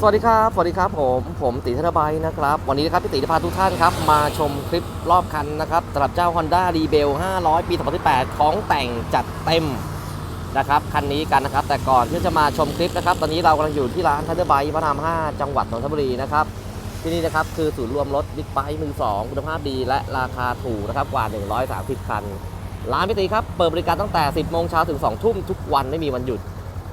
สวัสดีครับ สวัสดีครับผม ผมตีธนบัยนะครับ วันนี้นะครับพี่ตีจะพาทุกท่านครับ มาชมคลิปรอบคันนะครับสำหรับเจ้า Honda r e b e l 500 ปี 2018 ของแต่งจัดเต็มนะครับ คันนี้กันนะครับ แต่ก่อนที่จะมาชมคลิปนะครับ ตอนนี้เรากำลังอยู่ที่ร้านทันเดอร์ไบพระราม 5 จังหวัดนนทบุรีนะครับ ที่นี่นะครับคือศูนย์รวมรถบิ๊กไบค์มือสองคุณภาพดีและราคาถูกนะครับกว่า 130 คัน ร้านพี่ตีครับ เปิดบริการตั้งแต่ 10 โมงเช้าถึง 2 ทุ่มทุกวันไม่มีวันหยุด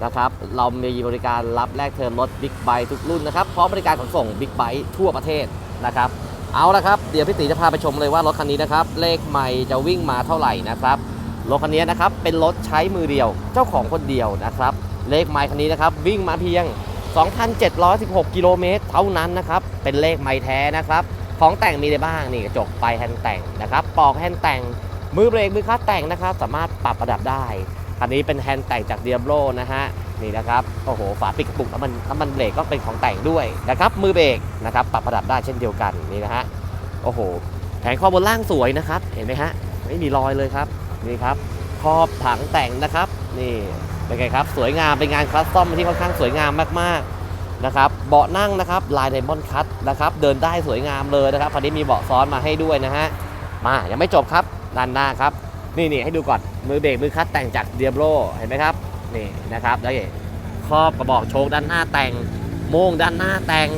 นะครับ เรามีบริการรับแลกเทอมรถบิ๊กไบค์ทุกรุ่นนะครับ พร้อมบริการขนส่งบิ๊กไบค์ทั่วประเทศนะครับ เอาละครับ เดี๋ยวพี่ตีจะพาไปชมเลยว่ารถคันนี้นะครับ เลขไม่จะวิ่งมาเท่าไหร่นะครับ รถคันนี้นะครับ เป็นรถใช้มือเดียว เจ้าของคนเดียวนะครับ เลขไม้คันนี้นะครับ วิ่งมาเพียง 2,716 กิโลเมตรเท่านั้นนะครับ เป็นเลขไม้แท้นะครับ ของแต่งมีอะไรบ้าง นี่กระจกไปแฮนด์แต่งนะครับ ปอกแฮนด์แต่ง มือเบรก มือคลัตแต่งนะครับ สามารถปรับระดับได้ คันนี้เป็นแฮนด์แต่งจากเดียบโ o นะฮะนี่นะครับโอ้โหฝาปิดกระปุกน้ำมันน้ำมันเบรกก็เป็นของแต่งด้วยนะครับมือเบรกนะครับปรับระดับได้เช่นเดียวกันนี่นะฮะโอ้โหแผงคอบนล่างสวยนะครับเห็นไหมฮะไม่มีรอยเลยครับนี่ครับครอบถังแต่งนะครับนี่เป็นไงครับสวยงามเป็นงานคลัสตอมที่ค่อนข้างสวยงามมากๆนะครับเบาะนั่งนะครับลายไดมอนด์คัตนะครับเดินได้สวยงามเลยนะครับคันนี้มีเบาะซ้อนมาให้ด้วยนะฮะมายังไม่จบครับด้านหน้าครับ นี่นี่ให้ดูก่อนมือเบรกมือคัดแต่งจากเดียบโ o เห็นไหมครับนี่นะครับแล้วครอบกระบอกโชคด้านหน้าแต่งโม่งด้านหน้าแต่ง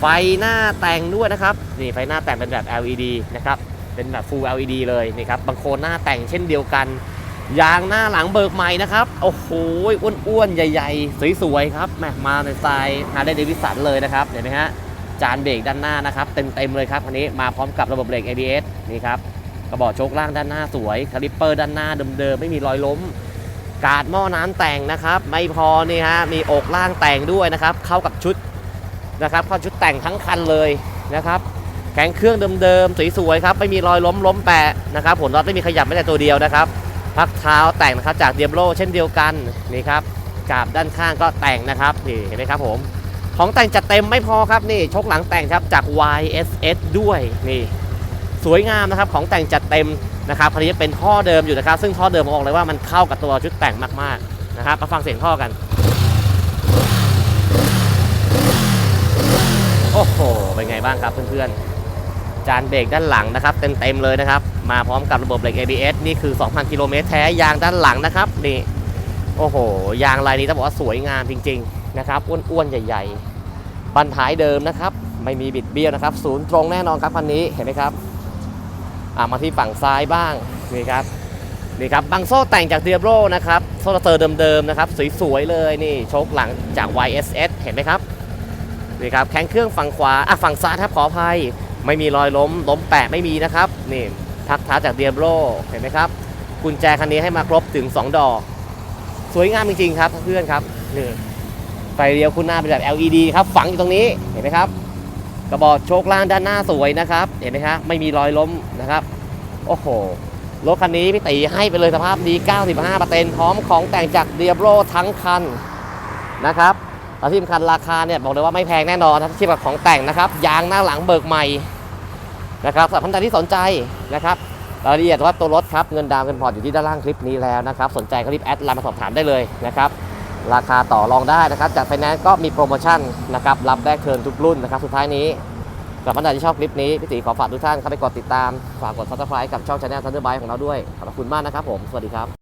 ไฟหน้าแต่งด้วยนะครับนี่ไฟหน้าแต่งเป็นแบบ LED นะครับเป็นแบบ Full LED เลยนี่ครับบางโคนหน้าแต่งเช่นเดียวกันยางหน้าหลังเบิกใหม่นะครับโอ้โหอ้วนๆ ใหญ่ๆ สวยๆ ครับแมมาในสไตล์ฮาร์เดย์เดวิสันเลยนะครับเห็นไหมฮะจานเบรกด้านหน้านะครับ เต็มๆเลยครับคันนี้มาพร้อมกับระบบเบรก ABS นี่ครับ ระบอกโชคล่างด้านหน้าสวยคาลิปเปอร์ด้านหน้าเดิมๆไม่มีรอยล้ม กาดหม้อน้ำแต่งนะครับ ไม่พอนี่ฮะมีอกล่างแต่งด้วยนะครับ เข้ากับชุดนะครับ เข้าชุดแต่งทั้งคันเลยนะครับแข็งเครื่องเดิมๆสวยๆครับไม่มีรอยล้มล้มแปะนะครับผลน็อตไม่มีขยับไม่แต่ตัวเดียวนะครับพักเท้าแต่งนะครับจากเดียบโลเช่นเดียวกันนี่ครับกาบด้านข้างก็แต่งนะครับนี่เห็นไหมครับผมของแต่งจัดเต็มไม่พอครับนี่ชกหลังแต่งครับจาก YSS ด้วยนี่ สวยงามนะครับของแต่งจัดเต็มนะครับคันนี้เป็นท่อเดิมอยู่นะครับ ซึ่งท่อเดิมผมบอกเลยว่ามันเข้ากับตัวชุดแต่งมากๆนะครับมาฟังเสียงท่อกัน โอ้โหเป็นไงบ้างครับเพื่อนๆจานเบรกด้านหลังนะครับเต็มๆเลยนะครับ มาพร้อมกับระบบเบรก ABS นี่คือ 2,000 กิโลเมตรแท้ยางด้านหลังนะครับนี่โอ้โห ยางลายนี้ต้องบอกว่าสวยงามจริง ๆ นะครับอ้วนๆ ใหญ่ ๆ บันท้ายเดิมนะครับ ไม่มีบิดเบี้ยวนะครับ ศูนย์ตรงแน่นอนครับคันนี้เห็นไหมครับ มาที่ฝั่งซ้ายบ้างนี่ครับนี่ครับบังโซ่แต่งจากเดียบโรนะครับโซ่เตอร์เดิมๆนะครับสวยๆเลยนี่โชคหลังจาก YSS เห็นไหมครับนี่ครับแข้งเครื่องฝั่งขวาอะฝั่งซ้ายครับขออภัยไม่มีรอยล้มล้มแปะไม่มีนะครับนี่พักท้าจากเดียบโรเห็นไหมครับกุญแจคันนี้ให้มาครบถึง 2 ดอก สวยงามจริงๆครับเพื่อนครับนี่ไฟเลี้ยวคุณหน้าเป็นแบบ LED ครับฝังอยู่ตรงนี้เห็นไหมครับ ระบอกโชคล่างด้านหน้าสวยนะครับ เห็นไหมครับไม่มีรอยล้มนะครับ โอ้โห รถคันนี้พี่ตีให้ไปเลยสภาพดี 95%พร้อมของแต่งจากเดียบโรทั้งคันนะครับแล้วที่สำคัญราคาเนี่ยบอกเลยว่าไม่แพงแน่นอนถ้าเทียบกับของแต่งนะครับ ยางหน้าหลังเบิกใหม่นะครับสำหรับท่านใดที่สนใจนะครับรายละเอียดว่าตัวรถครับเงินดาวน์เงินผ่อนอยู่ที่ด้านล่างคลิปนี้แล้วนะครับ สนใจก็รีบแอดไลน์มาสอบถามได้เลยนะครับ ราคาต่อรองได้นะครับ จากไฟแนนซ์ก็มีโปรโมชั่นนะครับรับแลกเทิร์นทุกรุ่นนะครับ สุดท้ายนี้สำหรับท่านใดที่ชอบคลิปนี้ พี่ตีขอฝากทุกท่านเข้าไปกดติดตาม ฝากกด subscribe กับช่องชาแนลซันเดอร์บายของเราด้วย ขอบคุณมากนะครับผม สวัสดีครับ